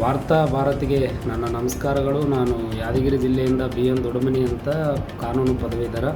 ವಾರ್ತಾ ಭಾರತಿಗೆ ನನ್ನ ನಮಸ್ಕಾರಗಳು. ನಾನು ಯಾದಗಿರಿ ಜಿಲ್ಲೆಯಿಂದ ಬಿ ಎನ್ ದೊಡಮನಿ ಅಂತ ಕಾನೂನು ಪದವೀಧರ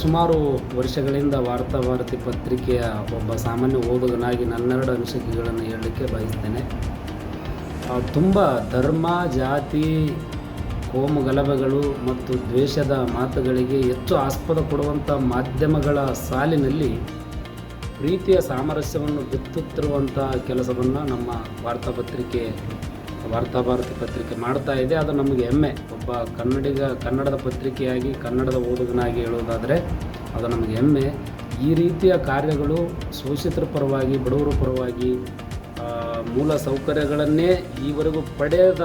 ಸುಮಾರು ವರ್ಷಗಳಿಂದ ವಾರ್ತಾ ಭಾರತಿ ಪತ್ರಿಕೆಯ ಒಬ್ಬ ಸಾಮಾನ್ಯ ಓದುಗನಾಗಿ ನನ್ನೆರಡು ಅನಿಸಿಕೆಗಳನ್ನು ಹೇಳಲಿಕ್ಕೆ ಬಯಸ್ತೇನೆ. ತುಂಬ ಧರ್ಮ, ಜಾತಿ, ಕೋಮು ಗಲಭೆಗಳು ಮತ್ತು ದ್ವೇಷದ ಮಾತುಗಳಿಗೆ ಹೆಚ್ಚು ಆಸ್ಪದ ಕೊಡುವಂಥ ಮಾಧ್ಯಮಗಳ ಸಾಲಿನಲ್ಲಿ ಪ್ರೀತಿಯ ಸಾಮರಸ್ಯವನ್ನು ಬಿತ್ತುತ್ತಿರುವಂತಹ ಕೆಲಸವನ್ನು ನಮ್ಮ ವಾರ್ತಾಪತ್ರಿಕೆ ವಾರ್ತಾಭಾರತಿ ಪತ್ರಿಕೆ ಮಾಡ್ತಾ ಇದೆ. ಅದು ನಮಗೆ ಹೆಮ್ಮೆ. ಒಬ್ಬ ಕನ್ನಡಿಗ, ಕನ್ನಡದ ಪತ್ರಿಕೆಯಾಗಿ, ಕನ್ನಡದ ಓದುಗನಾಗಿ ಹೇಳೋದಾದರೆ ಅದು ನಮಗೆ ಹೆಮ್ಮೆ. ಈ ರೀತಿಯ ಕಾರ್ಯಗಳು ಶೋಷಿತರ ಪರವಾಗಿ, ಬಡವರ ಪರವಾಗಿ ಮೂಲ ಸೌಕರ್ಯಗಳನ್ನೇ ಈವರೆಗೂ ಪಡೆಯದ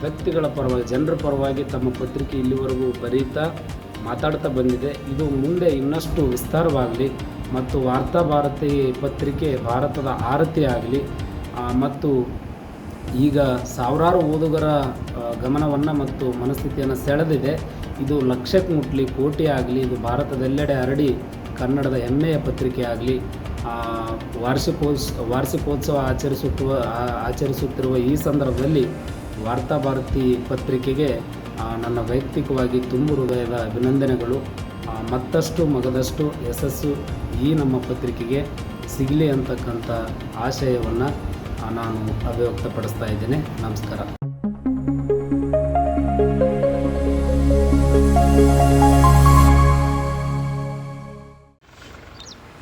ವ್ಯಕ್ತಿಗಳ ಪರವಾಗಿ, ಜನರ ಪರವಾಗಿ ತಮ್ಮ ಪತ್ರಿಕೆ ಇಲ್ಲಿವರೆಗೂ ಬರೀತಾ ಮಾತಾಡ್ತಾ ಬಂದಿದೆ. ಇದು ಮುಂದೆ ಇನ್ನಷ್ಟು ವಿಸ್ತಾರವಾಗಲಿ. ಮತ್ತು ವಾರ್ತಾ ಭಾರತಿ ಪತ್ರಿಕೆ ಭಾರತದ ಆರತಿ ಆಗಲಿ ಮತ್ತು ಈಗ ಸಾವಿರಾರು ಓದುಗರ ಗಮನವನ್ನು ಮತ್ತು ಮನಸ್ಥಿತಿಯನ್ನು ಸೆಳೆದಿದೆ. ಇದು ಲಕ್ಷಕ್ಕೆ ಮುಟ್ಲಿ ಕೋಟಿ ಆಗಲಿ, ಇದು ಭಾರತದೆಲ್ಲೆಡೆ ಹರಡಿ ಕನ್ನಡದ ಹೆಮ್ಮೆಯ ಪತ್ರಿಕೆ ಆಗಲಿ ವಾರ್ಷಿಕೋತ್ಸ ವಾರ್ಷಿಕೋತ್ಸವ ಆಚರಿಸುತ್ತಿರುವ ಆಚರಿಸುತ್ತಿರುವ ಈ ಸಂದರ್ಭದಲ್ಲಿ ವಾರ್ತಾ ಭಾರತಿ ಪತ್ರಿಕೆಗೆ ನನ್ನ ವೈಯಕ್ತಿಕವಾಗಿ ತುಂಬು ಹೃದಯದ ಅಭಿನಂದನೆಗಳು. ಮತ್ತಷ್ಟು ಮಗದಷ್ಟು ಯಶಸ್ಸು ಈ ನಮ್ಮ ಪತ್ರಿಕೆಗೆ ಸಿಗಲಿ ಅಂತಕ್ಕಂಥ ಆಶಯವನ್ನು ನಾನು ಅಭಿವ್ಯಕ್ತಪಡಿಸ್ತಾ ಇದ್ದೇನೆ. ನಮಸ್ಕಾರ.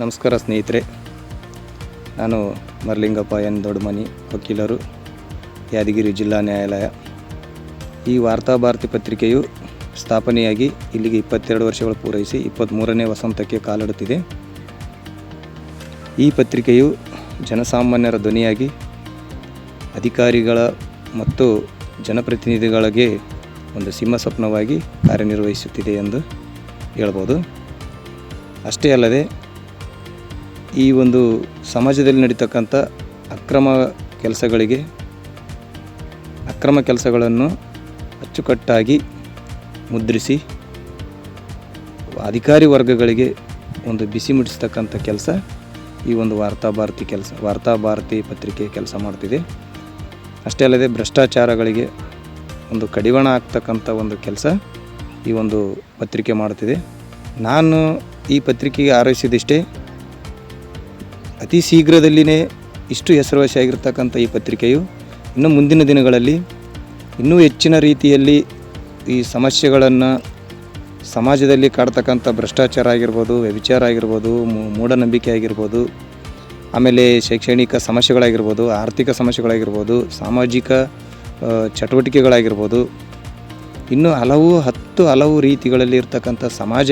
ನಮಸ್ಕಾರ ಸ್ನೇಹಿತರೆ. ನಾನು ಮರ್ಲಿಂಗಪ್ಪ ಎನ್. ದೊಡ್ಡಮನಿ ವಕೀಲರು, ಯಾದಗಿರಿ ಜಿಲ್ಲಾ ನ್ಯಾಯಾಲಯ. ಈ ವಾರ್ತಾ ಭಾರತಿ ಪತ್ರಿಕೆಯು ಸ್ಥಾಪನೆಯಾಗಿ ಇಲ್ಲಿಗೆ ಇಪ್ಪತ್ತೆರಡು ವರ್ಷಗಳು ಪೂರೈಸಿ ಇಪ್ಪತ್ತ್ಮೂರನೇ ವಸಂತಕ್ಕೆ ಕಾಲಿಡುತ್ತಿದೆ. ಈ ಪತ್ರಿಕೆಯು ಜನಸಾಮಾನ್ಯರ ಧ್ವನಿಯಾಗಿ ಅಧಿಕಾರಿಗಳ ಮತ್ತು ಜನಪ್ರತಿನಿಧಿಗಳಿಗೆ ಒಂದು ಸಿಂಹ ಸ್ವಪ್ನವಾಗಿ ಕಾರ್ಯನಿರ್ವಹಿಸುತ್ತಿದೆ ಎಂದು ಹೇಳ್ಬೋದು. ಅಷ್ಟೇ ಅಲ್ಲದೆ, ಈ ಒಂದು ಸಮಾಜದಲ್ಲಿ ನಡೀತಕ್ಕಂಥ ಅಕ್ರಮ ಕೆಲಸಗಳಿಗೆ ಅಕ್ರಮ ಕೆಲಸಗಳನ್ನು ಅಚ್ಚುಕಟ್ಟಾಗಿ ಮುದ್ರಿಸಿ ಅಧಿಕಾರಿ ವರ್ಗಗಳಿಗೆ ಒಂದು ಬಿಸಿ ಮುಟ್ಟಿಸ್ತಕ್ಕಂಥ ಕೆಲಸ ಈ ಒಂದು ವಾರ್ತಾಭಾರತಿ ಕೆಲಸ, ವಾರ್ತಾಭಾರತಿ ಪತ್ರಿಕೆ ಕೆಲಸ ಮಾಡ್ತಿದೆ. ಅಷ್ಟೇ ಅಲ್ಲದೆ ಭ್ರಷ್ಟಾಚಾರಗಳಿಗೆ ಒಂದು ಕಡಿವಾಣ ಆಗ್ತಕ್ಕಂಥ ಒಂದು ಕೆಲಸ ಈ ಒಂದು ಪತ್ರಿಕೆ ಮಾಡುತ್ತಿದೆ ನಾನು ಈ ಪತ್ರಿಕೆಗೆ ಆರೈಸಿದಿಷ್ಟೇ ಅತಿ ಶೀಘ್ರದಲ್ಲಿಯೇ ಇಷ್ಟು ಹೆಸರುವಾಸಿಯಾಗಿರ್ತಕ್ಕಂಥ ಈ ಪತ್ರಿಕೆಯು ಇನ್ನು ಮುಂದಿನ ದಿನಗಳಲ್ಲಿ ಇನ್ನೂ ಹೆಚ್ಚಿನ ರೀತಿಯಲ್ಲಿ ಈ ಸಮಸ್ಯೆಗಳನ್ನು ಸಮಾಜದಲ್ಲಿ ಕಾಡ್ತಕ್ಕಂಥ ಭ್ರಷ್ಟಾಚಾರ ಆಗಿರ್ಬೋದು, ವ್ಯಭಿಚಾರ ಆಗಿರ್ಬೋದು ಮೂಢನಂಬಿಕೆ ಆಗಿರ್ಬೋದು, ಆಮೇಲೆ ಶೈಕ್ಷಣಿಕ ಸಮಸ್ಯೆಗಳಾಗಿರ್ಬೋದು, ಆರ್ಥಿಕ ಸಮಸ್ಯೆಗಳಾಗಿರ್ಬೋದು, ಸಾಮಾಜಿಕ ಚಟುವಟಿಕೆಗಳಾಗಿರ್ಬೋದು, ಇನ್ನು ಹಲವು ಹತ್ತು ಹಲವು ರೀತಿಗಳಲ್ಲಿ ಇರ್ತಕ್ಕಂಥ ಸಮಾಜ,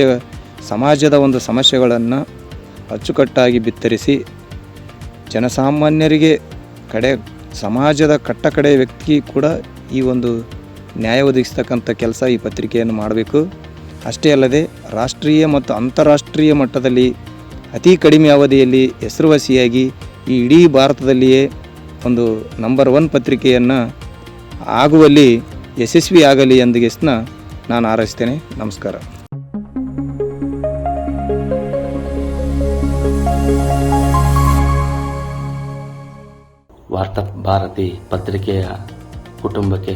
ಸಮಾಜದ ಒಂದು ಸಮಸ್ಯೆಗಳನ್ನು ಅಚ್ಚುಕಟ್ಟಾಗಿ ಬಿತ್ತರಿಸಿ ಜನಸಾಮಾನ್ಯರಿಗೆ ಕಡೆ, ಸಮಾಜದ ಕಟ್ಟ ಕಡೆ ವ್ಯಕ್ತಿ ಕೂಡ ಈ ಒಂದು ನ್ಯಾಯ ಒದಗಿಸ್ತಕ್ಕಂಥ ಕೆಲಸ ಈ ಪತ್ರಿಕೆಯನ್ನು ಮಾಡಬೇಕು. ಅಷ್ಟೇ ಅಲ್ಲದೆ ರಾಷ್ಟ್ರೀಯ ಮತ್ತು ಅಂತಾರಾಷ್ಟ್ರೀಯ ಮಟ್ಟದಲ್ಲಿ ಅತಿ ಕಡಿಮೆ ಅವಧಿಯಲ್ಲಿ ಹೆಸರುವಾಸಿಯಾಗಿ ಈ ಇಡೀ ಭಾರತದಲ್ಲಿಯೇ ಒಂದು ನಂಬರ್ ಒನ್ ಪತ್ರಿಕೆಯನ್ನು ಆಗುವಲ್ಲಿ ಯಶಸ್ವಿ ಆಗಲಿ ಎಂದಿಗೆಸ್ನ ನಾನು ಆರೈಸ್ತೇನೆ. ನಮಸ್ಕಾರ. ವಾರ್ತಾ ಭಾರತಿ ಪತ್ರಿಕೆಯ ಕುಟುಂಬಕ್ಕೆ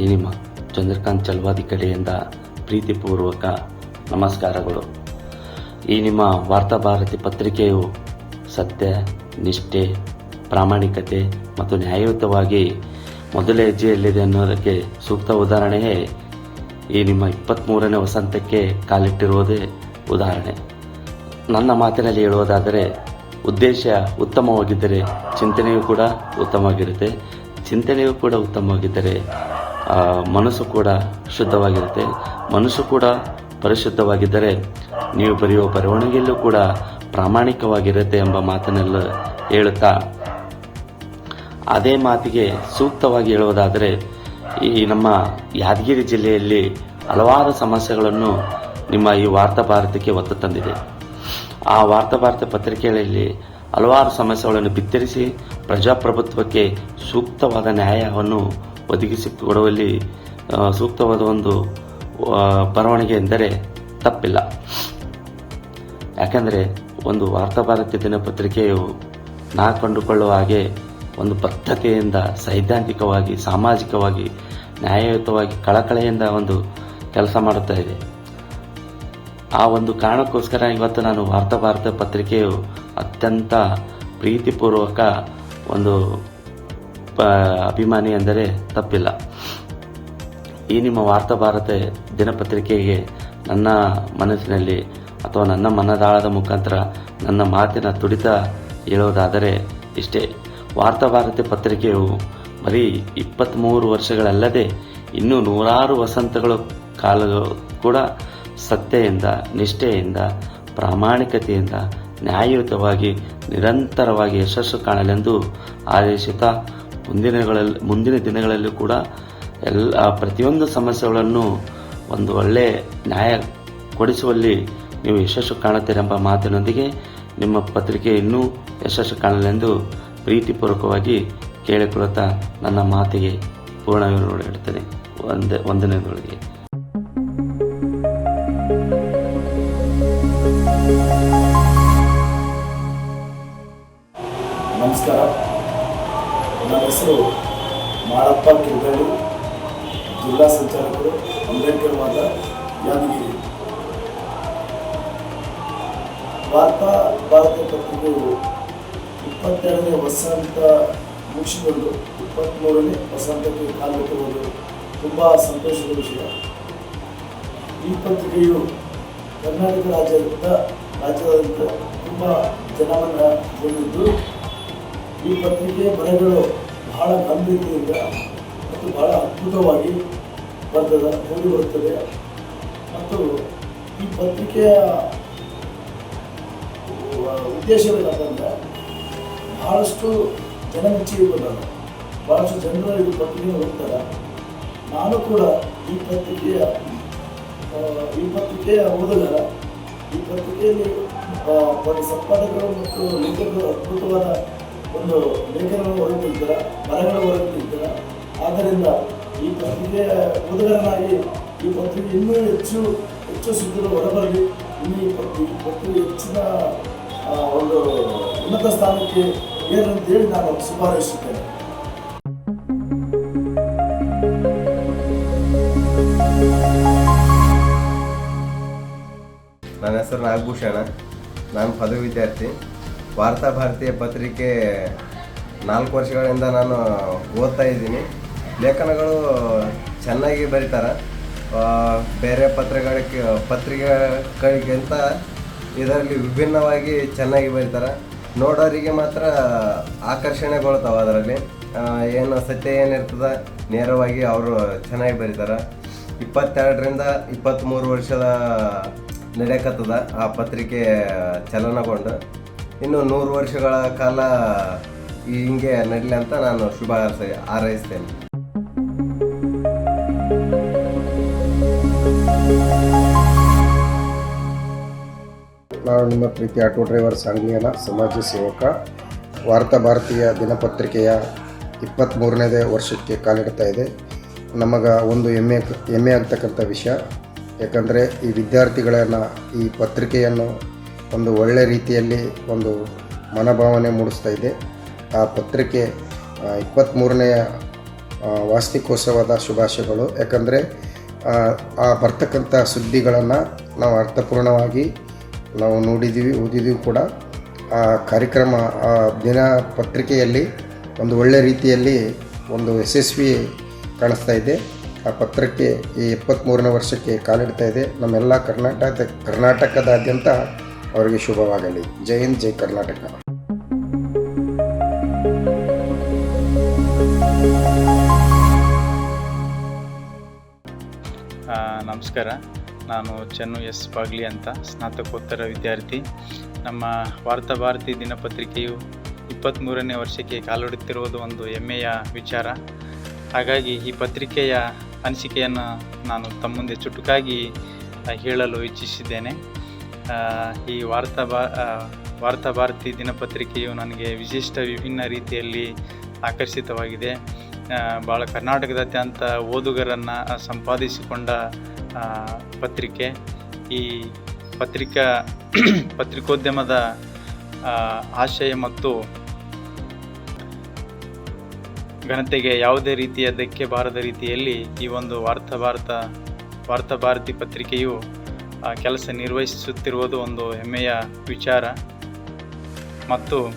ಈ ನಿಮ್ಮ ಚಂದ್ರಕಾಂತ್ ಚಲ್ವಾದಿ ಕಡೆಯಿಂದ ಪ್ರೀತಿಪೂರ್ವಕ ನಮಸ್ಕಾರಗಳು. ಈ ನಿಮ್ಮ ವಾರ್ತಾಭಾರತಿ ಪತ್ರಿಕೆಯು ಸತ್ಯ, ನಿಷ್ಠೆ, ಪ್ರಾಮಾಣಿಕತೆ ಮತ್ತು ನ್ಯಾಯಯುತವಾಗಿ ಮೊದಲ ಹೆಜ್ಜೆಯಲ್ಲಿದೆ ಅನ್ನೋದಕ್ಕೆ ಸೂಕ್ತ ಉದಾಹರಣೆಯೇ ಈ ನಿಮ್ಮ ಇಪ್ಪತ್ತ್ಮೂರನೇ ವಸಂತಕ್ಕೆ ಕಾಲಿಟ್ಟಿರುವುದೇ ಉದಾಹರಣೆ. ನನ್ನ ಮಾತಿನಲ್ಲಿ ಹೇಳುವುದಾದರೆ, ಉದ್ದೇಶ ಉತ್ತಮವಾಗಿದ್ದರೆ ಚಿಂತನೆಯೂ ಕೂಡ ಉತ್ತಮವಾಗಿರುತ್ತೆ. ಚಿಂತನೆಯೂ ಕೂಡ ಉತ್ತಮವಾಗಿದ್ದರೆ ಮನಸ್ಸು ಕೂಡ ಶುದ್ಧವಾಗಿರುತ್ತೆ. ಮನಸ್ಸು ಕೂಡ ಪರಿಶುದ್ಧವಾಗಿದ್ದರೆ ನೀವು ಬರೆಯುವ ಬರವಣಿಗೆಯಲ್ಲೂ ಕೂಡ ಪ್ರಾಮಾಣಿಕವಾಗಿರುತ್ತೆ ಎಂಬ ಮಾತನ್ನೆಲ್ಲ ಹೇಳುತ್ತಾ. ಅದೇ ಮಾತಿಗೆ ಸೂಕ್ತವಾಗಿ ಹೇಳುವುದಾದರೆ, ಈ ನಮ್ಮ ಯಾದಗಿರಿ ಜಿಲ್ಲೆಯಲ್ಲಿ ಹಲವಾರು ಸಮಸ್ಯೆಗಳನ್ನು ನಿಮ್ಮ ಈ ವಾರ್ತಾ ಭಾರತಕ್ಕೆ ಒತ್ತು ತಂದಿದೆ. ಆ ವಾರ್ತಾ ಭಾರತ ಪತ್ರಿಕೆಗಳಲ್ಲಿ ಹಲವಾರು ಸಮಸ್ಯೆಗಳನ್ನು ಬಿತ್ತರಿಸಿ ಪ್ರಜಾಪ್ರಭುತ್ವಕ್ಕೆ ಸೂಕ್ತವಾದ ನ್ಯಾಯವನ್ನು ಒದಗಿಸಿಕೊಡುವಲ್ಲಿ ಕೊಡುವಲ್ಲಿ ಸೂಕ್ತವಾದ ಒಂದು ಬರವಣಿಗೆ ಎಂದರೆ ತಪ್ಪಿಲ್ಲ. ಯಾಕೆಂದರೆ ಒಂದು ವಾರ್ತಾಭಾರತೀಯ ದಿನಪತ್ರಿಕೆಯು ನಾ ಕಂಡುಕೊಳ್ಳುವ ಹಾಗೆ ಒಂದು ಬದ್ಧತೆಯಿಂದ, ಸೈದ್ಧಾಂತಿಕವಾಗಿ, ಸಾಮಾಜಿಕವಾಗಿ, ನ್ಯಾಯಯುತವಾಗಿ, ಕಳಕಳೆಯಿಂದ ಒಂದು ಕೆಲಸ ಮಾಡುತ್ತಾ ಇದೆ. ಆ ಒಂದು ಕಾರಣಕ್ಕೋಸ್ಕರ ಇವತ್ತು ನಾನು ವಾರ್ತಾ ಭಾರತ ಪತ್ರಿಕೆಯು ಅತ್ಯಂತ ಪ್ರೀತಿಪೂರ್ವಕ ಒಂದು ಅಭಿಮಾನಿ ಅಂದರೆ ತಪ್ಪಿಲ್ಲ. ಈ ನಿಮ್ಮ ವಾರ್ತಾ ಭಾರತ ದಿನಪತ್ರಿಕೆಗೆ ನನ್ನ ಮನಸ್ಸಿನಲ್ಲಿ ಅಥವಾ ನನ್ನ ಮನದಾಳದ ಮುಖಾಂತರ ನನ್ನ ಮಾತಿನ ತುಡಿತ ಹೇಳೋದಾದರೆ ಇಷ್ಟೇ. ವಾರ್ತಾ ಭಾರತಿ ಪತ್ರಿಕೆಯು ಬರೀ ಇಪ್ಪತ್ತ್ಮೂರು ವರ್ಷಗಳಲ್ಲದೆ ಇನ್ನೂ ನೂರಾರು ವಸಂತಗಳು ಕಾಲ ಕೂಡ ಸತ್ಯೆಯಿಂದ ನಿಷ್ಠೆಯಿಂದ, ಪ್ರಾಮಾಣಿಕತೆಯಿಂದ, ನ್ಯಾಯಯುತವಾಗಿ, ನಿರಂತರವಾಗಿ ಯಶಸ್ಸು ಕಾಣಲೆಂದು ಆದೇಶಿತ ಮುಂದಿನ ದಿನಗಳಲ್ಲಿ ಮುಂದಿನ ದಿನಗಳಲ್ಲೂ ಕೂಡ ಎಲ್ಲ, ಪ್ರತಿಯೊಂದು ಸಮಸ್ಯೆಗಳನ್ನು ಒಂದು ಒಳ್ಳೆಯ ನ್ಯಾಯ ಕೊಡಿಸುವಲ್ಲಿ ನೀವು ಯಶಸ್ಸು ಕಾಣುತ್ತೀರೆಂಬ ಮಾತಿನೊಂದಿಗೆ ನಿಮ್ಮ ಪತ್ರಿಕೆ ಇನ್ನೂ ಯಶಸ್ಸು ಕಾಣಲೆಂದು ಪ್ರೀತಿಪೂರ್ವಕವಾಗಿ ಕೇಳಿಕೊಳ್ಳುತ್ತಾ ನನ್ನ ಮಾತಿಗೆ ಪೂರ್ಣ ಇಡ್ತೇನೆ ಒಂದೇ ಒಂದನೇದೊಳಗೆ ನಮಸ್ಕಾರ. ಹೆಸರು ಮಾಳಪ್ಪ ಕಿರ್ಗಳ್ಳಿ ಜಿಲ್ಲಾ ಸಂಚಾಲಕರು ಅಂಬೇಡ್ಕರ್ ವಾದ ಯಾದಗಿರಿ. ವಾರ್ತಾ ಭಾರತ ಪತ್ರಿಕೆಯು ಇಪ್ಪತ್ತೆರಡನೇ ವಸಂತ ಮುಗಿಸಿಕೊಂಡು ಇಪ್ಪತ್ತ್ಮೂರನೇ ವಸಂತಕ್ಕೆ ಕಾಲಿಟ್ಟಿರುವುದು ತುಂಬ ಸಂತೋಷದ ವಿಷಯ. ಈ ಪತ್ರಿಕೆಯು ಕರ್ನಾಟಕ ರಾಜ್ಯದಿಂದ ರಾಜ್ಯದಾದ್ಯಂತ ತುಂಬ ಜನವನ್ನು ಹೊಂದಿದ್ದು ಈ ಪತ್ರಿಕೆಯ ಬರೆಗಳು ಬಹಳ ಗಂಭೀರತೆಯಿಂದ ಮತ್ತು ಬಹಳ ಅದ್ಭುತವಾಗಿ ಬರ್ತದೆ ಮೂಡಿ ಬರುತ್ತದೆ. ಮತ್ತು ಈ ಪತ್ರಿಕೆಯ ಉದ್ದೇಶವೇನಂತಂದರೆ ಬಹಳಷ್ಟು ಜನಮೆಚ್ಚುಗೆ ಬಂದದ ಬಹಳಷ್ಟು ಜನರು ಇದು ಪತ್ರಿಕೆ ಓದ್ತಾರೆ ನಾನು ಕೂಡ ಈ ಪತ್ರಿಕೆಯ ಈ ಪತ್ರಿಕೆಯ ಓದುಗರ, ಈ ಪತ್ರಿಕೆಯಲ್ಲಿ ಸಂಪಾದಕರು ಮತ್ತು ಲೇಖಕರು ಅದ್ಭುತವಾದ ಒಂದು ಲೇಖನ ಹೊರಟಿರ್ತಾರೆ ಬರಹಗಳು ಹೊರಟಿರ್ತಾರೆ ಆದ್ದರಿಂದ ಈ ಪತ್ರಿಕೆಯ ಓದುಗರನಾಗಿ ಈ ಪತ್ರಿಕೆ ಇನ್ನೂ ಹೆಚ್ಚು ಹೆಚ್ಚು ಸುದ್ದಿಗಳು ಹೊರಬರಲಿ. ಇನ್ನೂ ಈ ಪತ್ರಿಕೆ ಹೆಚ್ಚಿನ ಒಂದು ಉನ್ನತ ಸ್ಥಾನಕ್ಕೆ ಹೇಳಿ ನಾನು ಶುಭಾರೈಸುತ್ತೇನೆ ನನ್ನ ಹೆಸರು ನಾಗಭೂಷಣ. ನಾನು ಪದವಿ ವಿದ್ಯಾರ್ಥಿ. ವಾರ್ತಾ ಭಾರತೀಯ ಪತ್ರಿಕೆ ನಾಲ್ಕು ವರ್ಷಗಳಿಂದ ನಾನು ಓದ್ತಾ ಇದ್ದೀನಿ. ಲೇಖನಗಳು ಚೆನ್ನಾಗಿ ಬರೀತಾರೆ. ಬೇರೆ ಪತ್ರಿಕೆಗಳಿಗೆ ಪತ್ರಿಕೆಗಳಿಗಿಂತ ಇದರಲ್ಲಿ ವಿಭಿನ್ನವಾಗಿ ಚೆನ್ನಾಗಿ ಬರೀತಾರೆ. ನೋಡೋರಿಗೆ ಮಾತ್ರ ಆಕರ್ಷಣೆಗೊಳ್ತಾವೆ ಅದರಲ್ಲಿ. ಏನು ಸತ್ಯ ಏನಿರ್ತದೆ, ನೇರವಾಗಿ ಅವರು ಚೆನ್ನಾಗಿ ಬರೀತಾರೆ. ಇಪ್ಪತ್ತೆರಡರಿಂದ ಇಪ್ಪತ್ತ್ಮೂರು ವರ್ಷದ ನಡೆಯಕತ್ತದ ಆ ಪತ್ರಿಕೆ ಚಲನಗೊಂಡು. ಇನ್ನು ನೂರು ವರ್ಷಗಳ ಕಾಲ ಹಿಂಗೆ ನಡಲಿ ಅಂತ ನಾನು ಶುಭ ಹಾರೈಸ- ಹಾರೈಸ್ತೇನೆ. ನಾನು ನಿಮ್ಮ ಪ್ರೀತಿ ಆಟೋ ಡ್ರೈವರ್ ಸಂಘೀಯನ ಸಮಾಜ ಸೇವಕ. ವಾರ್ತಾ ಭಾರತೀಯ ದಿನಪತ್ರಿಕೆಯ ಇಪ್ಪತ್ತ್ಮೂರನೇದೇ ವರ್ಷಕ್ಕೆ ಕಾಲಿಡ್ತಾ ಇದೆ. ನಮಗೆ ಒಂದು ಹೆಮ್ಮೆ ಹೆಮ್ಮೆ ಆಗ್ತಕ್ಕಂಥ ವಿಷಯ. ಯಾಕಂದರೆ ಈ ವಿದ್ಯಾರ್ಥಿಗಳನ್ನು ಈ ಪತ್ರಿಕೆಯನ್ನು ಒಂದು ಒಳ್ಳೆ ರೀತಿಯಲ್ಲಿ ಒಂದು ಮನೋಭಾವನೆ ಮೂಡಿಸ್ತಾ ಇದೆ. ಆ ಪತ್ರಿಕೆ ಇಪ್ಪತ್ತ್ಮೂರನೆಯ ವಾರ್ಷಿಕೋತ್ಸವದ ಶುಭಾಶಯಗಳು. ಯಾಕಂದರೆ, ಆ ಬರ್ತಕ್ಕಂಥ ಸುದ್ದಿಗಳನ್ನು ನಾವು ಅರ್ಥಪೂರ್ಣವಾಗಿ ನಾವು ನೋಡಿದ್ದೀವಿ ಓದಿದ್ದೀವಿ ಕೂಡ. ಆ ಕಾರ್ಯಕ್ರಮ, ಆ ದಿನ ಪತ್ರಿಕೆಯಲ್ಲಿ ಒಂದು ಒಳ್ಳೆ ರೀತಿಯಲ್ಲಿ ಒಂದು ಯಶಸ್ವಿ ಕಾಣಿಸ್ತಾ ಇದೆ. ಆ ಪತ್ರಕ್ಕೆ ಈ ಎಪ್ಪತ್ತ್ಮೂರನೇ ವರ್ಷಕ್ಕೆ ಕಾಲಿಡ್ತಾ ಇದೆ. ನಮ್ಮೆಲ್ಲ ಕರ್ನಾಟಕ ಕರ್ನಾಟಕದಾದ್ಯಂತ ಅವರಿಗೆ ಶುಭವಾಗಲಿ. ಜೈ ಹಿಂದ್, ಜೈ ಕರ್ನಾಟಕ. ನಮಸ್ಕಾರ. ನಾನು ಚೆನ್ನು ಎಸ್ ಬಾಗ್ಲಿ ಅಂತ, ಸ್ನಾತಕೋತ್ತರ ವಿದ್ಯಾರ್ಥಿ. ನಮ್ಮ ವಾರ್ತಾ ಭಾರತಿ ದಿನಪತ್ರಿಕೆಯು ಇಪ್ಪತ್ತ್ಮೂರನೇ ವರ್ಷಕ್ಕೆ ಕಾಲೊಡುತ್ತಿರುವುದು ಒಂದು ಹೆಮ್ಮೆಯ ವಿಚಾರ. ಹಾಗಾಗಿ ಈ ಪತ್ರಿಕೆಯ ಅನಿಸಿಕೆಯನ್ನು ನಾನು ತಮ್ಮ ಮುಂದೆ ಚುಟುಕಾಗಿ ಹೇಳಲು ಇಚ್ಛಿಸಿದ್ದೇನೆ. ಈ ವಾರ್ತಾ ಆ, ವಾರ್ತಾ ಭಾರತಿ ದಿನಪತ್ರಿಕೆಯು ನನಗೆ ವಿಶಿಷ್ಟ ವಿಭಿನ್ನ ರೀತಿಯಲ್ಲಿ ಆಕರ್ಷಿತವಾಗಿದೆ. ಭಾಳ ಕರ್ನಾಟಕದಾದ್ಯಂತ ಓದುಗರನ್ನು ಸಂಪಾದಿಸಿಕೊಂಡ ಪತ್ರಿಕೆ. ಈ ಪತ್ರಿಕಾ ಪತ್ರಿಕೋದ್ಯಮದ ಆಶಯ ಮತ್ತು ಘನತೆಗೆ ಯಾವುದೇ ರೀತಿಯ ಧಕ್ಕೆ ಬಾರದ ರೀತಿಯಲ್ಲಿ ಈ ಒಂದು ವಾರ್ತಾ ಭಾರತ ಭಾರತಿ ಪತ್ರಿಕೆಯು ಕೆಲಸ ನಿರ್ವಹಿಸುತ್ತಿರುವುದು ಒಂದು ಹೆಮ್ಮೆಯ ವಿಚಾರ. ಮತ್ತು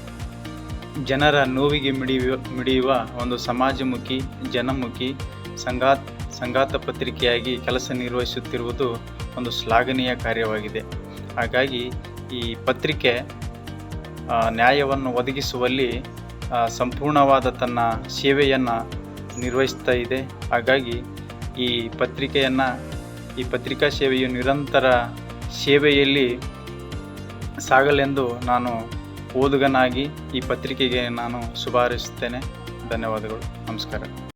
ಜನರ ನೋವಿಗೆ ಮಿಡಿಯುವ ಮಿಡಿಯುವ ಒಂದು ಸಮಾಜಮುಖಿ, ಜನಮುಖಿ ಸಂಗಾತ್ ಸಂಘಾತ ಪತ್ರಿಕೆಯಾಗಿ ಕೆಲಸ ನಿರ್ವಹಿಸುತ್ತಿರುವುದು ಒಂದು ಶ್ಲಾಘನೀಯ ಕಾರ್ಯವಾಗಿದೆ. ಹಾಗಾಗಿ ಈ ಪತ್ರಿಕೆ ನ್ಯಾಯವನ್ನು ಒದಗಿಸುವಲ್ಲಿ ಸಂಪೂರ್ಣವಾದ ತನ್ನ ಸೇವೆಯನ್ನು ನಿರ್ವಹಿಸ್ತಾ ಇದೆ. ಹಾಗಾಗಿ ಈ ಪತ್ರಿಕೆಯನ್ನು ಈ ಪತ್ರಿಕಾ ಸೇವೆಯು ನಿರಂತರ ಸೇವೆಯಲ್ಲಿ ಸಾಗಲೆಂದು ನಾನು ಓದುಗನಾಗಿ ಈ ಪತ್ರಿಕೆಗೆ ನಾನು ಶುಭಾರಿಸುತ್ತೇನೆ. ಧನ್ಯವಾದಗಳು. ನಮಸ್ಕಾರ.